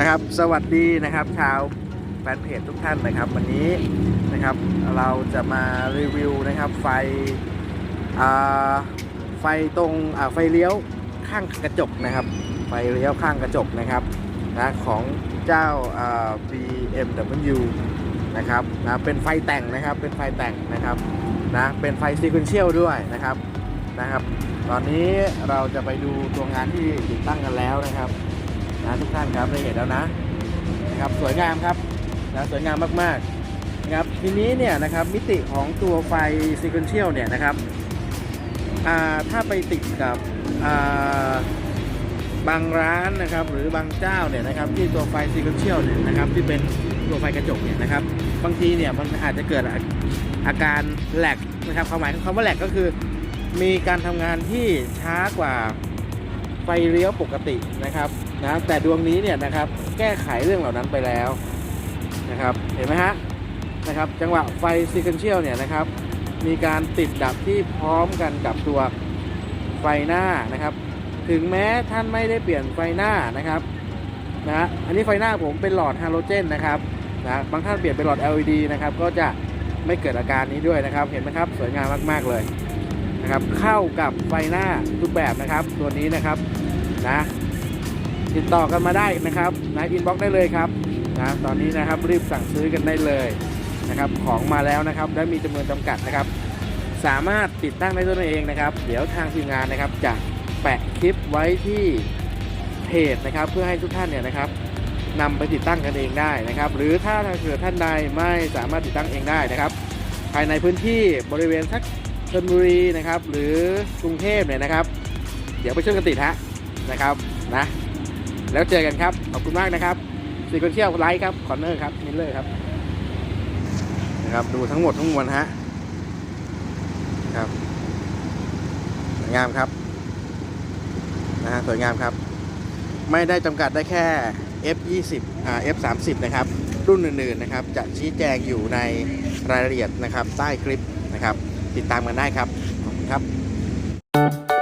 นะครับ สวัสดีนะครับชาวแฟนเพจทุกท่านนะครับ วันนี้นะครับเราจะมารีวิวนะครับไฟไฟตรงไฟเลี้ยวข้างกระจกนะครับ ไฟเลี้ยวข้างกระจกนะครับนะของเจ้าอ่า BMW นะครับนะเป็นไฟแต่งนะครับเป็นไฟแต่งนะครับนะเป็นไฟซีเควนเชียลด้วยนะครับนะครับ ตอนนี้เราจะไปดูตัวงานที่ติดตั้งกันแล้วนะครับ นะทุกท่านครับได้เห็นแล้วนะนะครับสวยงามครับนะสวยงามมากๆนะครับทีนี้เนี่ยนะครับมิติของตัวไฟซีเควนเชียลเนี่ยนะครับอ่าถ้าไปติดกับอ่าบางร้านนะครับหรือบางเจ้าเนี่ยนะครับที่ตัวไฟซีเควนเชียลเนี่ยนะครับที่เป็นตัวไฟกระจกเนี่ยนะครับบางทีเนี่ยมันอาจจะเกิดอาอาการแหลกนะครับความหมายของคำว่าแหลกก็คือ มีการทำงานที่ช้ากว่า ไฟเลี้ยวปกตินะครับนะแต่ดวงนี้เนี่ยนะครับแก้ไขเรื่องเหล่านั้นไปแล้วนะครับเห็นไหมฮะนะครับจังหวะไฟซีเควนเชียลเนี่ยนะครับมีการติดดับที่พร้อมกันกับตัวไฟหน้านะครับ ถึงแม้ท่านไม่ได้เปลี่ยนไฟหน้านะครับนะอันนี้ไฟหน้าผมเป็นหลอดฮาโลเจนนะครับนะบางท่านเปลี่ยนเป็นหลอด LED นะครับก็จะไม่เกิดอาการนี้ด้วยนะครับ เห็นไหมครับ สวยงามมาก ๆ เลย นะครับเข้ากับไฟหน้าทุกแบบนะครับ ตัวนี้นะครับนะติดต่อกันมาได้นะครับนะอินบ็อกซ์ได้เลยครับนะตอนนี้นะครับรีบสั่งซื้อกันได้เลยนะครับ ของมาแล้วนะครับ และมีจำนวนจำกัดนะครับ สามารถติดตั้งได้ด้วยตัวเองนะครับ เดี๋ยวทางทีมงานนะครับจะแปะคลิปไว้ที่เพจนะครับ เพื่อให้ทุกท่านเนี่ยนะครับนำไปติดตั้งกันเองได้นะครับ หรือถ้าเกิดท่านใดไม่สามารถติดตั้งเองได้นะครับ ภายในพื้นที่บริเวณสัก ชลบุรีนะครับหรือกรุงเทพเนี่ยนะครับ เดี๋ยวไปช่วยกันติดฮะนะครับนะแล้วเจอกันครับ ขอบคุณมากนะครับซีคนเชี่ยลไลท์ครับคอนเนอร์ครับมิลเลอร์ครับนะครับดูทั้งหมดทั้งมวลฮะครับสวยงามครับนะฮะสวยงามครับ ไม่ได้จำกัดได้แค่ F20 อ่า F30 นะครับ รุ่นอื่นๆนะครับ จะชี้แจงอยู่ในรายละเอียดนะครับ ใต้คลิปนะครับ ติดตามกันได้ครับขอบคุณครับ